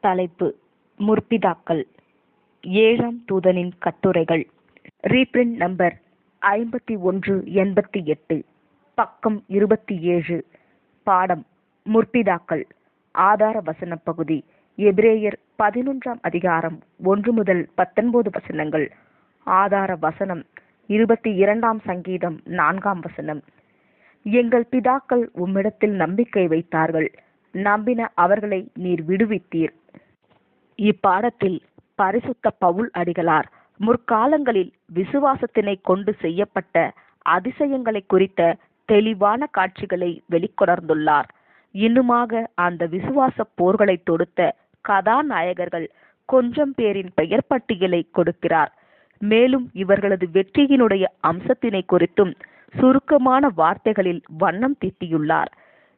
தலைப்பு முற்பிதாக்கள். ஏழாம் தூதனின் கட்டுரைகள். ரீப்ரிண்ட் நம்பர் ஐம்பத்தி ஒன்று எண்பத்தி எட்டு. பக்கம் இருபத்தி ஏழு. பாடம் முற்பிதாக்கள். ஆதார வசன பகுதி. எபிரேயர் பதினொன்றாம் அதிகாரம் ஒன்று முதல் பத்தொன்பது வசனங்கள். ஆதார வசனம் இருபத்தி இரண்டாம் சங்கீதம் நான்காம் வசனம். எங்கள் பிதாக்கள் உம்மிடத்தில் நம்பிக்கை வைத்தார்கள். நம்பின அவர்களை நீர் விடுவித்தீர். இப்பாடத்தில் பரிசுத்த பவுல் அடிகளார் முற்காலங்களில் விசுவாசத்தினை கொண்டு செய்யப்பட்ட அதிசயங்களை குறித்த தெளிவான காட்சிகளை வெளிக்கொணர்ந்துள்ளார். இன்னுமாக அந்த விசுவாச போர்களை தொடுத்த கதாநாயகர்கள் கொஞ்சம் பேரின் பெயர் பட்டியலை கொடுக்கிறார். மேலும் இவர்களது வெற்றியினுடைய அம்சத்தினை குறித்தும் சுருக்கமான வார்த்தைகளில் வண்ணம் தீட்டியுள்ளார்.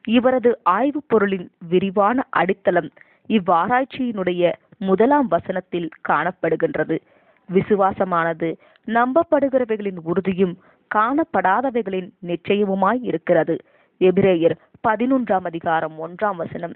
இவரது ஆய்வுப் பொருளின் விரிவான அடித்தளம் இவ்வாராய்ச்சியினுடைய முதலாம் வசனத்தில் காணப்படுகின்றது. விசுவாசமானது நம்பப்படுகிறவைகளின் உறுதியும் காணப்படாதவைகளின் நிச்சயமுமாய் இருக்கிறது. எபிரேயர் பதினொன்றாம் அதிகாரம் ஒன்றாம் வசனம்.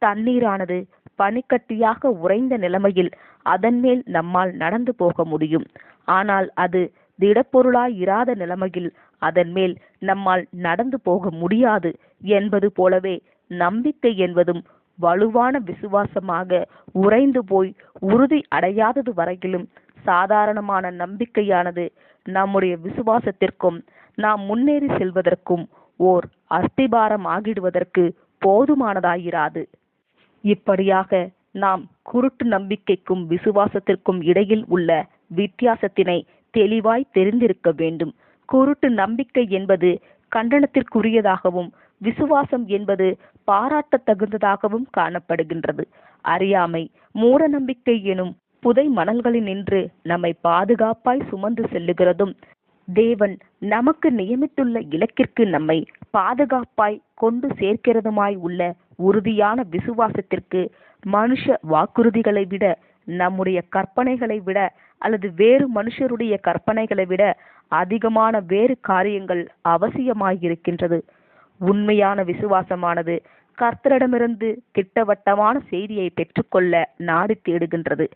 தண்ணீரானது பனிக்கட்டியாக உறைந்த நிலைமையில் அதன் மேல் நம்மால் நடந்து போக முடியும். ஆனால் அது திடப்பொருளாய் இராத நிலைமையில் அதன் மேல் நம்மால் நடந்து போக முடியாது என்பது போலவே நம்பிக்கை என்பதும் வலுவான விசுவாசமாக உறைந்து போய் உறுதி அடையாதது வரையிலும் சாதாரணமான நம்பிக்கையானது நம்முடைய விசுவாசத்திற்கும் நாம் முன்னேறி செல்வதற்கும் ஓர் அஸ்திபாரம் ஆகிடுவதற்கு போதுமானதாயிராது. இப்படியாக நாம் குருட்டு நம்பிக்கைக்கும் விசுவாசத்திற்கும் இடையில் உள்ள வித்தியாசத்தினை தெளிவாய் தெரிந்திருக்க வேண்டும். குருட்டு நம்பிக்கை என்பது கண்டனத்திற்குரியதாகவும் விசுவாசம் என்பது பாராட்ட தகுந்ததாகவும் காணப்படுகின்றது. அறியாமை மூட நம்பிக்கை எனும் புதை மணல்களில் நின்று நம்மை பாதுகாப்பாய் சுமந்து செல்லுகிறதும் தேவன் நமக்கு நியமித்துள்ள இலக்கிற்கு நம்மை பாதுகாப்பாய் கொண்டு சேர்க்கிறதுமாய் உள்ள உறுதியான விசுவாசத்திற்கு மனுஷ வாக்குறுதிகளை விட நம்முடைய கற்பனைகளை விட அல்லது வேறு மனுஷருடைய கற்பனைகளை விட அதிகமான வேறு காரியங்கள் அவசியமாயிருக்கின்றது. உண்மையான விசுவாசமானது கர்த்தரிடமிருந்து திட்டவட்டமான செய்தியை பெற்றுக்கொள்ள நாடி தேடுகின்றது.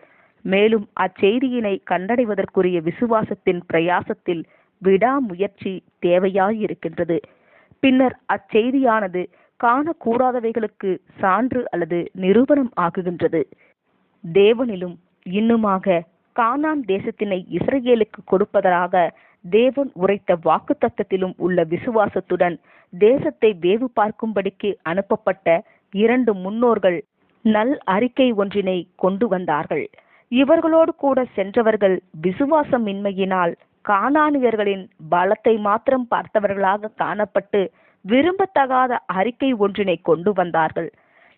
மேலும் அச்செய்தியினை கண்டடைவதற்குரிய விசுவாசத்தின் பிரயாசத்தில் விடாமுயற்சி தேவையாயிருக்கின்றது. பின்னர் அச்செய்தியானது காணக்கூடாதவைகளுக்கு சான்று அல்லது நிரூபணம் ஆகுகின்றது. தேவனிலும் இன்னுமாக கானான் தேசத்தினை இஸ்ரேலுக்கு கொடுப்பதாக தேவன் உரைத்த வாக்கு தத்தத்திலும் உள்ள விசுவாசத்துடன் தேசத்தை வேவு பார்க்கும்படிக்கு அனுப்பப்பட்ட இரண்டு முன்னோர்கள் நல் அறிக்கை ஒன்றினை கொண்டு வந்தார்கள். இவர்களோடு கூட சென்றவர்கள் விசுவாசமின்மையினால் கானானியர்களின் பலத்தை மாத்திரம் பார்த்தவர்களாக காணப்பட்டு விரும்பத்தகாத அறிக்கை ஒன்றினை கொண்டு வந்தார்கள்.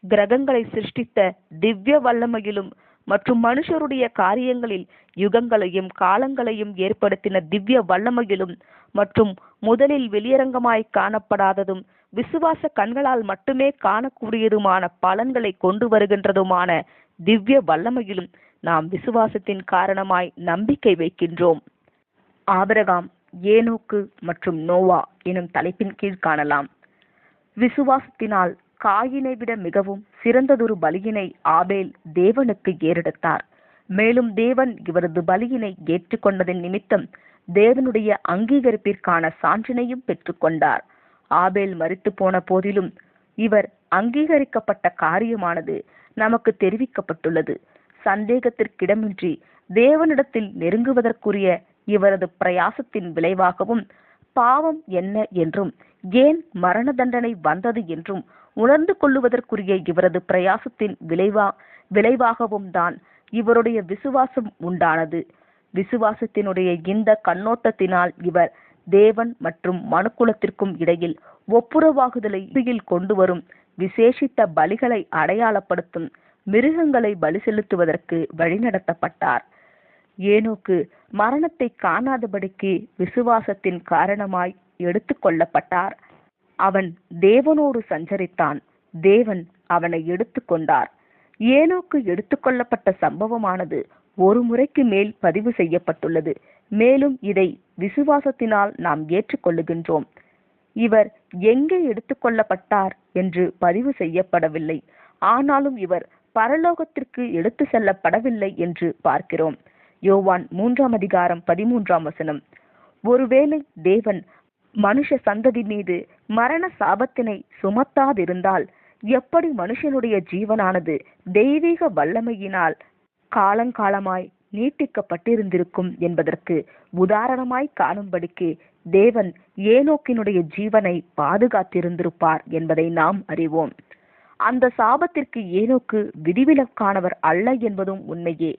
கிரகங்களை சிருஷ்டித்த திவ்ய வல்லமையிலும் மற்றும் மனுஷருடைய காரியங்களில் யுகங்களையும் காலங்களையும் ஏற்படுத்தின திவ்ய வல்லமையிலும் மற்றும் முதலில் வெளியரங்கமாய் காணப்படாததும் விசுவாச கண்களால் மட்டுமே காணக்கூடியதுமான பலன்களை கொண்டு வருகின்றதுமான திவ்ய வல்லமையிலும் நாம் விசுவாசத்தின் காரணமாய் நம்பிக்கை வைக்கின்றோம். ஆபரகாம் ஏனோக்கு மற்றும் நோவா எனும் தலைப்பின் கீழ் காணலாம். விசுவாசத்தினால் காயினை விட மிகவும் சிறந்ததொரு பலியினை ஆபேல் தேவனுக்கு ஏறெடுத்தார். மேலும் தேவன் இவரது பலியினை ஏற்றுக்கொண்டதன் நிமித்தம் தேவனுடைய அங்கீகரிப்பிற்கான சான்றினையும் பெற்றுக்கொண்டார். ஆபேல் மறித்து போன போதிலும் இவர் அங்கீகரிக்கப்பட்ட காரியமானது நமக்கு தெரிவிக்கப்பட்டுள்ளது. சந்தேகத்திற்கிடமின்றி தேவனிடத்தில் நெருங்குவதற்குரிய இவரது பிரயாசத்தின் விளைவாகவும் பாவம் என்ன என்றும் ஏன் மரண தண்டனை வந்தது என்றும் உணர்ந்து கொள்ளுவதற்குரிய இவரது பிரயாசத்தின் விளைவா விளைவாகவும் தான் இவருடைய விசுவாசம் உண்டானது. விசுவாசத்தினுடைய இந்த கண்ணோட்டத்தினால் இவர் தேவன் மற்றும் மனுக்குலத்திற்கும் இடையில் ஒப்புரவாகுதலை கொண்டு வரும் விசேஷித்த பலிகளை அடையாளப்படுத்தும் மிருகங்களை பலி செலுத்துவதற்கு வழிநடத்தப்பட்டார். ஏனோக்கு மரணத்தை காணாதபடிக்கு விசுவாசத்தின் காரணமாய் எடுத்துக்கொள்ளப்பட்டார் அவன் தேவனோடு சஞ்சரித்தான். தேவன் அவனை எடுத்துக்கொண்டார் ஏனோக்கு எடுத்துக்கொள்ளப்பட்ட சம்பவமானது ஒரு முறைக்கு மேல் பதிவு செய்யப்பட்டுள்ளது. மேலும் இதை விசுவாசத்தினால் நாம் ஏற்றுக்கொள்ளுகின்றோம் இவர் எங்கே எடுத்துக்கொள்ளப்பட்டார் என்று பதிவு செய்யப்படவில்லை. ஆனாலும் இவர் பரலோகத்திற்கு எடுத்து செல்லப்படவில்லை என்று பார்க்கிறோம். யோவான் மூன்றாம் அதிகாரம் பதிமூன்றாம் வசனம். ஒருவேளை தேவன் மனுஷ சந்ததி மீது மரண சாபத்தினை சுமத்தாதிருந்தால் எப்படி மனுஷனுடைய ஜீவனானது தெய்வீக வல்லமையினால் காலங்காலமாய் நீட்டிக்கப்பட்டிருந்திருக்கும் என்பதற்கு உதாரணமாய் காணும்படிக்கு தேவன் ஏனோக்கினுடைய ஜீவனை பாதுகாத்திருந்திருப்பார் என்பதை நாம் அறிவோம். அந்த சாபத்திற்கு ஏனோக்கு விதிவிலக்கானவர் அல்ல என்பதும் உண்மையே.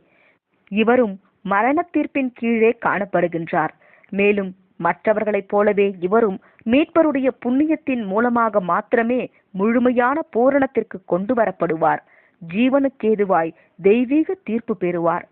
இவரும் மரண தீர்ப்பின் கீழே காணப்படுகின்றார். மேலும் மற்றவர்களைப் போலவே இவரும் மீட்பருடைய புண்ணியத்தின் மூலமாக மாத்திரமே முழுமையான பூரணத்திற்கு கொண்டு வரப்படுவார் ஜீவனுக்கேதுவாய் தெய்வீக தீர்ப்பு பெறுவார்.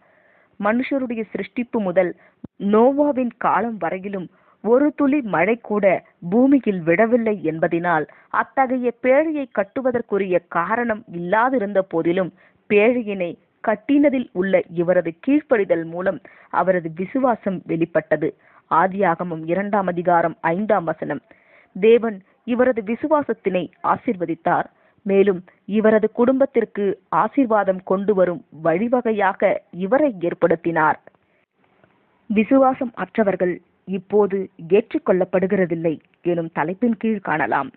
மனுஷருடைய சிருஷ்டிப்பு முதல் நோவாவின் காலம் வரையிலும் ஒரு துளி மழை கூட பூமியில் விடவில்லை என்பதினால் அத்தகைய பேழையை கட்டுவதற்குரிய காரணம் இல்லாதிருந்த போதிலும் பேழையினை கட்டினதில் உள்ள இவரது கீழ்ப்படிதல் மூலம் அவரது விசுவாசம் வெளிப்பட்டது. ஆதியாகமம் இரண்டாம் அதிகாரம் ஐந்தாம் வசனம். தேவன் இவரது விசுவாசத்தினை ஆசிர்வதித்தார். மேலும் இவரது குடும்பத்திற்கு ஆசீர்வாதம் கொண்டு வரும் வழிவகையாக இவரை ஏற்படுத்தினார். விசுவாசம் அற்றவர்கள் இப்போது ஏற்றுக்கொள்ளப்படுகிறதில்லை எனும் தலைப்பின் கீழ் காணலாம்.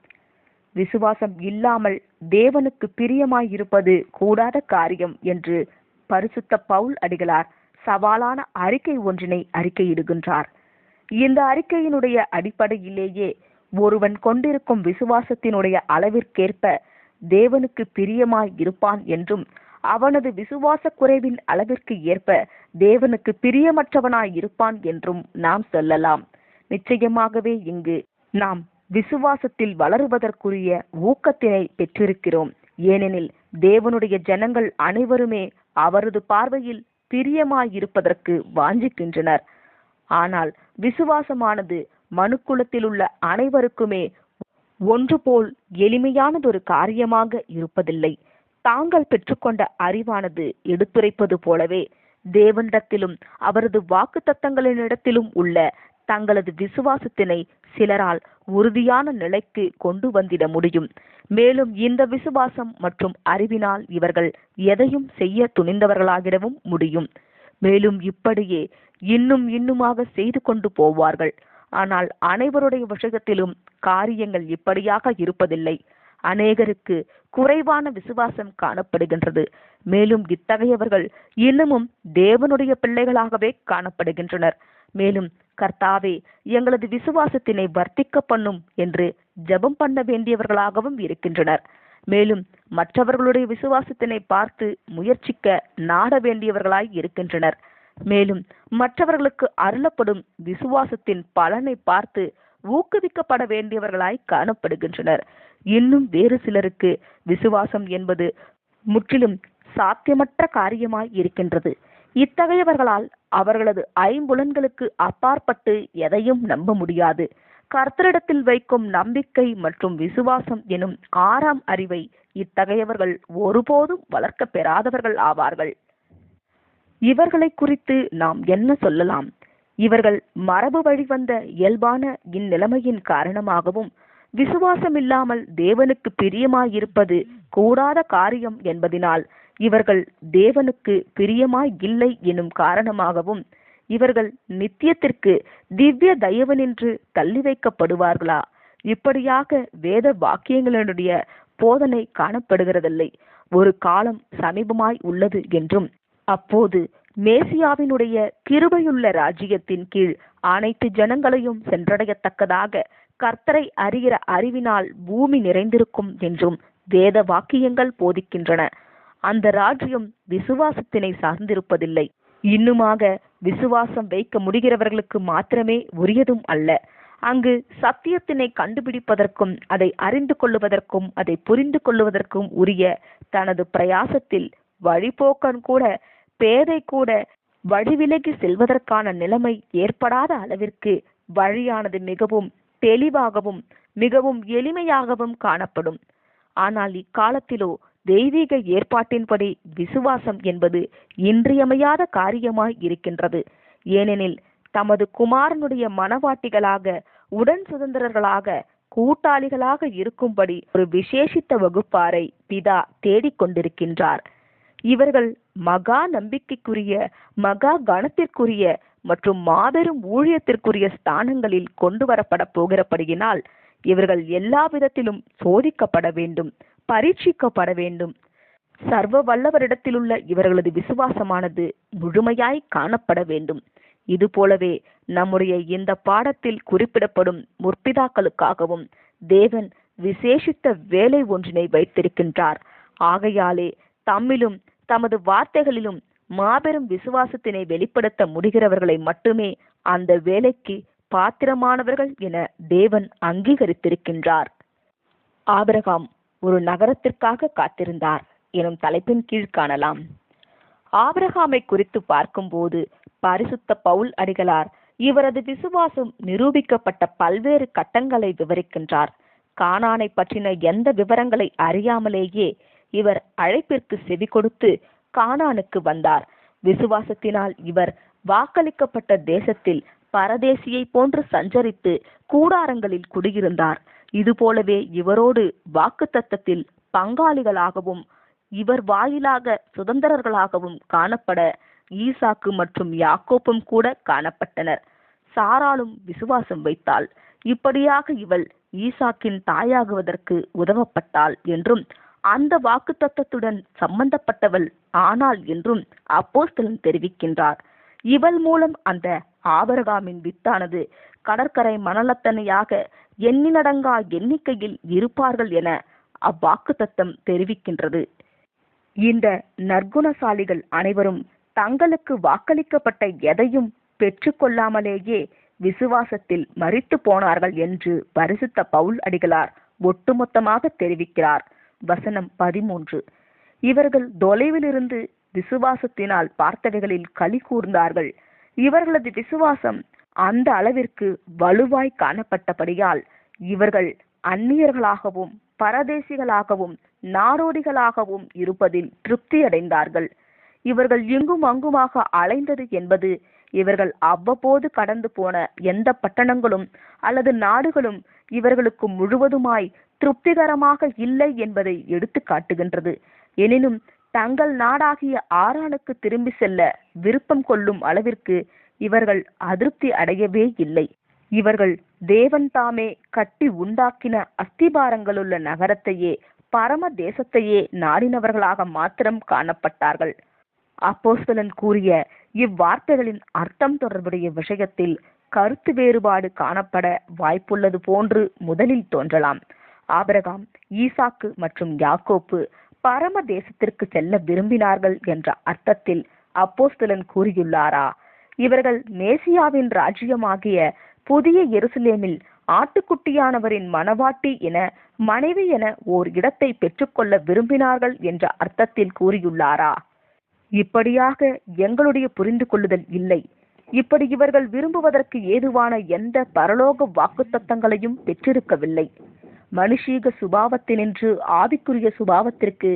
விசுவாசம் இல்லாமல் தேவனுக்கு பிரியமாயிருப்பது கூடாத காரியம் என்று பரிசுத்த பவுல் அடிகளார் சவாலான அறிக்கை ஒன்றினை அறிக்கையிடுகின்றார். இந்த அறிக்கையினுடைய அடிப்படையிலேயே ஒருவன் கொண்டிருக்கும் விசுவாசத்தினுடைய அளவிற்கேற்ப தேவனுக்கு பிரியமாய் இருப்பான் என்றும் அவனது விசுவாச குறைவின் அளவிற்கு ஏற்ப தேவனுக்கு பிரியமற்றவனாய் இருப்பான் என்றும் நாம் சொல்லலாம். நிச்சயமாகவே இங்கு நாம் விசுவாசத்தில் வளருவதற்குரிய ஊக்கத்தினை பெற்றிருக்கிறோம். ஏனெனில் தேவனுடைய ஜனங்கள் அனைவருமே அவரது பார்வையில் பிரியமாயிருப்பதற்கு வாஞ்சிக்கின்றனர். ஆனால் விசுவாசமானது மனுக்குலத்தில் உள்ள அனைவருக்குமே ஒன்று போல் எளிமையானதொரு காரியமாக இருப்பதில்லை. தாங்கள் பெற்றுக்கொண்ட அறிவானது எடுத்துரைப்பது போலவே தேவனிடத்திலும் அவரது வாக்கு தத்தங்களினிடத்திலும் உள்ள தங்களது விசுவாசத்தினை சிலரால் உறுதியான நிலைக்கு கொண்டு வந்திட முடியும். மேலும் இந்த விசுவாசம் மற்றும் அறிவினால் இவர்கள் எதையும் செய்ய துணிந்தவர்களாகிடவும் முடியும். மேலும் இப்படியே இன்னும் இன்னுமாக செய்து கொண்டு போவார்கள். ஆனால் அனைவருடைய விஷயத்திலும் காரியங்கள் இப்படியாக இருப்பதில்லை. அநேகருக்கு குறைவான விசுவாசம் காணப்படுகின்றது. மேலும் இத்தகையவர்கள் இன்னமும் தேவனுடைய பிள்ளைகளாகவே காணப்படுகின்றனர். மேலும் கர்த்தாவே எங்களது விசுவாசத்தினை வர்த்திக்க பண்ணும் என்று ஜெபம் பண்ண வேண்டியவர்களாகவும் இருக்கின்றனர். மேலும் மற்றவர்களுடைய விசுவாசத்தினை பார்த்து முயற்சிக்க நாட வேண்டியவர்களாய் இருக்கின்றனர். மேலும் மற்றவர்களுக்கு அருளப்படும் விசுவாசத்தின் பலனை பார்த்து ஊக்குவிக்கப்பட வேண்டியவர்களாய் காணப்படுகின்றனர். இன்னும் வேறு சிலருக்கு விசுவாசம் என்பது முற்றிலும் சாத்தியமற்ற காரியமாய் இருக்கின்றது. இத்தகையவர்களால் அவர்களது ஐம்புலன்களுக்கு அப்பாற்பட்டு எதையும் நம்ப முடியாது. கர்த்தரிடத்தில் வைக்கும் நம்பிக்கை மற்றும் விசுவாசம் எனும் ஆறாம் அறிவை இத்தகையவர்கள் ஒருபோதும் வளர்க்க பெறாதவர்கள் ஆவார்கள். இவர்களை குறித்து நாம் என்ன சொல்லலாம்? இவர்கள் மரபு வழி வந்த இயல்பான இந்நிலைமையின் காரணமாகவும் விசுவாசம் இல்லாமல் தேவனுக்கு பிரியமாயிருப்பது கூடாத காரியம் என்பதினால் இவர்கள் தேவனுக்கு பிரியமாய் இல்லை எனும் காரணமாகவும் இவர்கள் நித்தியத்திற்கு திவ்ய தயவனின்று தள்ளி வைக்கப்படுவார்களா? இப்படியாக வேத வாக்கியங்களினுடைய போதனை காணப்படுகிறதில்லை. ஒரு காலம் சமீபமாய் உள்ளது என்றும் அப்போது மேசியாவினுடைய கிருபையுள்ள ராஜ்யத்தின் கீழ் அனைத்து ஜனங்களையும் சென்றடையத்தக்கதாக கர்த்தரை அறிகிற அறிவினால் பூமி நிறைந்திருக்கும் என்றும் வேத வாக்கியங்கள் போதிக்கின்றன. அந்த ராஜ்யம் விசுவாசத்தினை சார்ந்திருப்பதில்லை. இன்னுமாக விசுவாசம் வைக்க முடிகிறவர்களுக்கு மாத்திரமே உரியதும் அல்ல. அங்கு சத்தியத்தினை கண்டுபிடிப்பதற்கும் அதை அறிந்து கொள்ளுவதற்கும் அதை புரிந்து கொள்ளுவதற்கும் உரிய தனது பிரயாசத்தில் வழிபோக்கன் கூட பேதை கூட வழிவிலகி செல்வதற்கான நிலைமை ஏற்படாத அளவிற்கு வழியானது மிகவும் தெளிவாகவும் மிகவும் எளிமையாகவும் காணப்படும். ஆனால் இக்காலத்திலோ தெய்வீக ஏற்பாட்டின்படி விசுவாசம் என்பது இன்றியமையாத காரியமாய் இருக்கின்றது. ஏனெனில் தமது குமாரனுடைய மனவாட்டிகளாக உடன் சுதந்திரர்களாக கூட்டாளிகளாக இருக்கும்படி ஒரு விசேஷித்த வகுப்பாரை பிதா தேடிக் கொண்டிருக்கின்றார் இவர்கள் மகா நம்பிக்கைக்குரிய மகா கணத்திற்குரிய மற்றும் மாபெரும் ஊழியத்திற்குரிய ஸ்தானங்களில் கொண்டு வரப்பட போகிறபடியினால் இவர்கள் எல்லா விதத்திலும் சோதிக்கப்பட வேண்டும் பரீட்சிக்கப்பட வேண்டும். சர்வ வல்லவரிடத்திலுள்ள இவர்களது விசுவாசமானது முழுமையாய் காணப்பட வேண்டும். இது போலவே நம்முடைய இந்த பாடத்தில் குறிப்பிடப்படும் முற்பிதாக்களுக்காகவும் தேவன் விசேஷித்த வேலை ஒன்றினை வைத்திருக்கின்றார். ஆகையாலே தம்மிலும் தமது வார்த்தைகளிலும் மாபெரும் விசுவாசத்தினை வெளிப்படுத்த முடிகிறவர்களை மட்டுமே அந்த வேலைக்கு பாத்திரமானவர்கள் என தேவன் அங்கீகரித்திருக்கின்றார். ஆபிரகாம் ஒரு நகரத்திற்காக காத்திருந்தார் எனும் தலைப்பின் கீழ் காணலாம். ஆபிரகாமை குறித்து பார்க்கும்போது பரிசுத்த பவுல் அடிகளார் இவரது விசுவாசம் நிரூபிக்கப்பட்ட பல்வேறு கட்டங்களை விவரிக்கின்றார். கானானை பற்றின எந்த விவரங்களை அறியாமலேயே இவர் அழைப்பிற்கு செவி கொடுத்து கானானுக்கு வந்தார். விசுவாசத்தினால் இவர் வாக்களிக்கப்பட்ட தேசத்தில் பரதேசியை போன்று சஞ்சரித்து கூடாரங்களில் குடியிருந்தார். இதுபோலவே இவரோடு வாக்கு தத்தத்தில் பங்காளிகளாகவும் இவர் வாயிலாக சுதந்திரர்களாகவும் காணப்பட ஈசாக்கு மற்றும் யாக்கோப்பும் கூட காணப்பட்டனர். சாராலும் விசுவாசம் வைத்தாள். இப்படியாக இவள் ஈசாக்கின் தாயாகுவதற்கு உதவப்பட்டாள் என்றும் அந்த வாக்கு தத்தத்துடன் சம்பந்தப்பட்டவள் ஆனாள் என்றும் அப்போஸ்தலன் தெரிவிக்கின்றார். இவள் மூலம் அந்த ஆபரகாமின் வித்தானது கடற்கரை மணலத்தனையாக எண்ணிலடங்கா எண்ணிக்கையில் இருப்பார்கள் என அவ்வாக்கு தத்தம் தெரிவிக்கின்றது. இந்த நற்குணசாலிகள் அனைவரும் தங்களுக்கு வாக்களிக்கப்பட்ட எதையும் பெற்றுக்கொள்ளாமலேயே விசுவாசத்தில் மறித்து போனார்கள் என்று பரிசுத்த பவுல் அடிகளார் ஒட்டுமொத்தமாக தெரிவிக்கிறார். வசனம் பதிமூன்று. இவர்கள் தொலைவிலிருந்து விசுவாசத்தினால் பார்த்தவைகளில் களி கூர்ந்தார்கள். இவர்களது விசுவாசம் அந்த அளவிற்கு வலுவாய் காணப்பட்டபடியால் இவர்கள் அந்நியர்களாகவும் பரதேசிகளாகவும் நாடோடிகளாகவும் இருப்பதில் திருப்தி அடைந்தார்கள் இவர்கள் இங்கும் அங்குமாக அலைந்தது என்பது இவர்கள் அவ்வப்போது கடந்து போன எந்த பட்டணங்களும் அல்லது நாடுகளும் இவர்களுக்கு முழுவதுமாய் திருப்திகரமாக இல்லை என்பதை எடுத்து காட்டுகின்றது. எனினும் தங்கள் நாடாகிய ஆரானுக்கு திரும்பி செல்ல விருப்பம் கொள்ளும் அளவிற்கு இவர்கள் அதிருப்தி அடையவே இல்லை. இவர்கள் தேவன் தாமே கட்டி உண்டாக்கின அஸ்திபாரங்களுள்ள நகரத்தையே பரம தேசத்தையே நாடினவர்களாக மாத்திரம் காணப்பட்டார்கள். அப்போஸ்தலன் கூறிய இவ்வார்த்தைகளின் அர்த்தம் தொடர்புடைய விஷயத்தில் கருத்து வேறுபாடு காணப்பட வாய்ப்புள்ளது போன்று முதலில் தோன்றலாம். ஆபரகாம் ஈசாக்கு மற்றும் யாக்கோப்பு பரம தேசத்திற்கு செல்ல விரும்பினார்கள் என்ற அர்த்தத்தில் அப்போஸ்தலன் கூறியுள்ளாரா? இவர்கள் மேசியாவின் ராஜ்யமாகிய புதிய எருசலேமில் ஆட்டுக்குட்டியானவரின் மனவாட்டி என மனைவி என ஓர் இடத்தை பெற்றுக்கொள்ள விரும்பினார்கள் என்ற அர்த்தத்தில் கூறியுள்ளாரா? இப்படியாக எங்களுடைய புரிந்து கொள்ளுதல் இல்லை. இப்படி இவர்கள் விரும்புவதற்கு ஏதுவான எந்த பரலோக வாக்குத்தத்தங்களையும் பெற்றிருக்கவில்லை. மனுஷீக சுபாவத்தினின்று ஆவிக்குரிய சுபாவத்திற்கு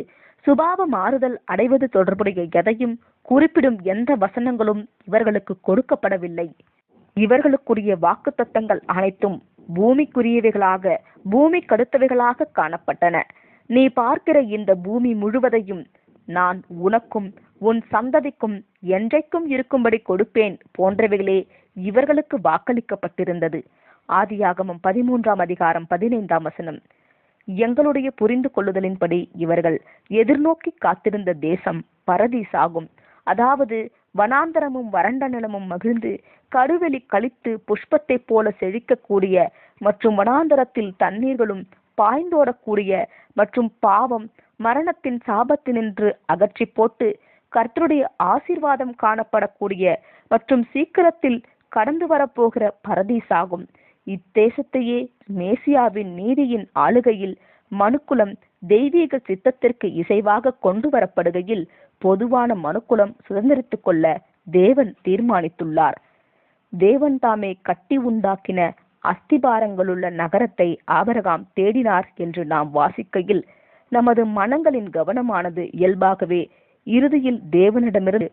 சுபாவ மாறுதல் அடைவது தொடர்புடைய எதையும் குறிப்பிடும் எந்த வசனங்களும் இவர்களுக்கு கொடுக்கப்படவில்லை. இவர்களுக்குரிய வாக்குத்தத்தங்கள் அனைத்தும் பூமிக்குரியவைகளாக பூமி கடுத்தவைகளாக காணப்பட்டன. நீ பார்க்கிற இந்த பூமி முழுவதையும் நான் உனக்கும் உன் சந்ததிக்கும் என்றைக்கும் இருக்கும்படி கொடுப்பேன் போன்றவைகளே இவர்களுக்கு வாக்களிக்கப்பட்டிருந்தது. ஆதியாகமம் பதிமூன்றாம் அதிகாரம் பதினைந்தாம் வசனம். எங்களுடைய புரிந்து கொள்ளுதலின்படி இவர்கள் எதிர்நோக்கி காத்திருந்த தேசம் பரதீஸ் ஆகும் அதாவது வனாந்தரமும் வறண்ட நிலமும் மகிழ்ந்து கருவெளி கழித்து புஷ்பத்தைப் போல செழிக்கக்கூடிய மற்றும் வனாந்தரத்தில் தண்ணீர்களும் பாய்ந்தோடக்கூடிய மற்றும் பாவம் மரணத்தின் சாபத்தினின்று அகற்றி போட்டு கர்த்தருடைய ஆசீர்வாதம் காணப்படக்கூடிய மற்றும் சீக்கிரத்தில் கடந்து வரப்போகிற பரதீசாகும். இத்தேசத்தையே மேசியாவின் நீதியின் ஆளுகையில் மனுக்குலம் தெய்வீக சித்தத்திற்கு இசைவாக கொண்டு வரப்படுகையில் பொதுவான மனுக்குலம் சுதந்திரித்துக் கொள்ள தேவன் தீர்மானித்துள்ளார். தேவன் தாமே கட்டி உண்டாக்கின அஸ்திபாரங்களுள்ள நகரத்தை ஆபரகாம் தேடினார் என்று நாம் வாசிக்கையில் நமது மனங்களின் கவனமானது இயல்பாகவே இறுதியில் தேவனிடமிருந்து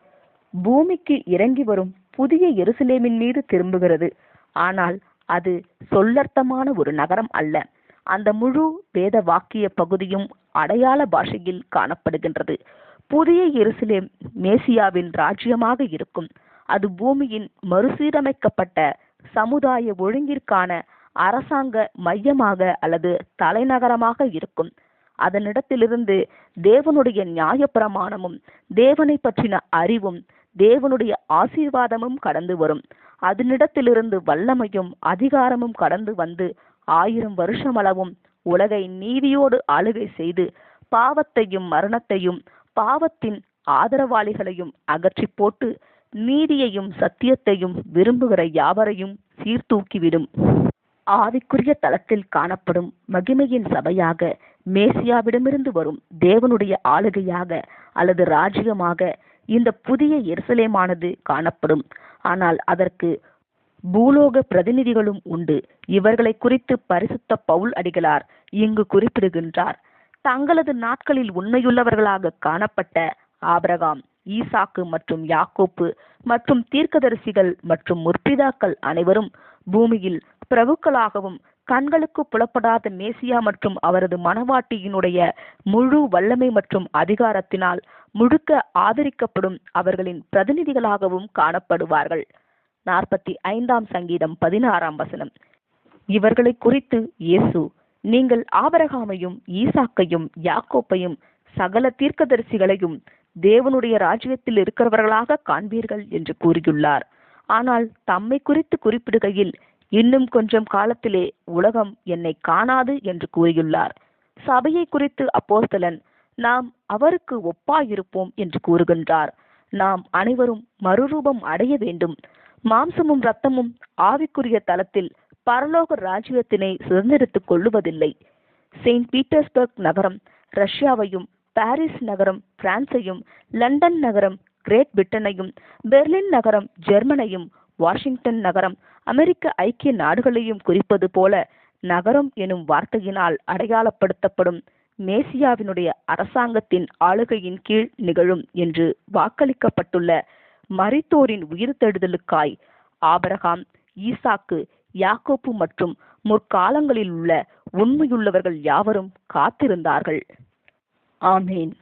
பூமிக்கு இறங்கி வரும் புதிய எருசலேமின் மீது திரும்புகிறது. ஆனால் அது சொல்லர்த்தமான ஒரு நகரம் அல்ல. அந்த முழு வேத வாக்கிய பகுதியும் அடையாள பாஷையில் காணப்படுகின்றது. புதிய எருசலேம் மேசியாவின் ராஜ்யமாக இருக்கும். அது பூமியின் மறுசீரமைக்கப்பட்ட சமுதாய ஒழுங்கிற்கான அரசாங்க மையமாக அல்லது தலைநகரமாக இருக்கும். அதனிடத்திலிருந்து தேவனுடைய நியாயப்பிரமாணமும் தேவனை பற்றின அறிவும் தேவனுடைய ஆசீர்வாதமும் கடந்து வரும். அதனிடத்திலிருந்து வல்லமையும் அதிகாரமும் கடந்து வந்து ஆயிரம் வருஷமளவும் உலகை நீதியோடு ஆளுகை செய்து பாவத்தையும் மரணத்தையும் பாவத்தின் ஆதரவாளிகளையும் அகற்றி போட்டு நீதியையும் சத்தியத்தையும் விரும்புகிற யாவரையும் சீர்தூக்கிவிடும். ஆவிக்குரிய தளத்தில் காணப்படும் மகிமையின் சபையாக மேசியாவிடமிருந்து வரும் தேவனுடைய ஆளுகையாக அல்லது ராஜ்யமாக இந்த புதிய எருசலேமானது காணப்படும். ஆனால் அதற்கு பூலோக பிரதிநிதிகளும் உண்டு. இவர்களை குறித்து பரிசுத்த பவுல் அடிகளார் இங்கு குறிப்பிடுகின்றார். தங்களது நாட்களில் உண்மையுள்ளவர்களாக காணப்பட்ட ஆபரகாம் ஈசாக்கு மற்றும் யாக்கோப்பு மற்றும் தீர்க்கதரிசிகள் மற்றும் முற்பிதாக்கள் அனைவரும் பூமியில் பிரபுக்களாகவும் கண்களுக்கு புலப்படாத மேசியா மற்றும் அவரது மனவாட்டியினுடைய முழு வல்லமை மற்றும் அதிகாரத்தினால் முழுக்க ஆதரிக்கப்படும் அவர்களின் பிரதிநிதிகளாகவும் காணப்படுவார்கள். நாற்பத்தி ஐந்தாம் சங்கீதம் பதினாறாம் வசனம். இவர்களை குறித்து இயேசு நீங்கள் ஆபரகாமையும் ஈசாக்கையும் யாக்கோப்பையும் சகல தீர்க்கதரிசிகளையும் தேவனுடைய ராஜ்யத்தில் இருக்கிறவர்களாக காண்பீர்கள் என்று கூறியுள்ளார். ஆனால் தம்மை குறித்து குறிப்பிடுகையில் இன்னும் கொஞ்சம் காலத்திலே உலகம் என்னை காணாது என்று கூறியுள்ளார். சபையை குறித்து அப்போஸ்தலன் நாம் அவருக்கு ஒப்பாயிருப்போம் என்று கூறுகின்றார். நாம் அனைவரும் மறுரூபம் அடைய வேண்டும். மாம்சமும் ரத்தமும் ஆவிக்குரிய தளத்தில் பரலோக ராஜ்யத்தினை சுதந்திரித்துக் கொள்ளுவதில்லை. செயின்ட் பீட்டர்ஸ்பர்க் நகரம் ரஷ்யாவையும் பாரிஸ் நகரம் பிரான்சையும் லண்டன் நகரம் கிரேட் பிரிட்டனையும் பெர்லின் நகரம் ஜெர்மனையும் வாஷிங்டன் நகரம் அமெரிக்க ஐக்கிய நாடுகளையும் குறிப்பது போல நகரம் எனும் வார்த்தையினால் அடையாளப்படுத்தப்படும் மேசியாவினுடைய அரசாங்கத்தின் ஆளுகையின் கீழ் நிகழும் என்று வாக்களிக்கப்பட்டுள்ள மரித்தோரின் உயிர்த்தெழுதலுக்காய் ஆபரகாம் ஈசாக்கு யாக்கோப்பு மற்றும் முற்காலங்களில் உள்ள உண்மையுள்ளவர்கள் யாவரும் காத்திருந்தார்கள். ஆமேன்.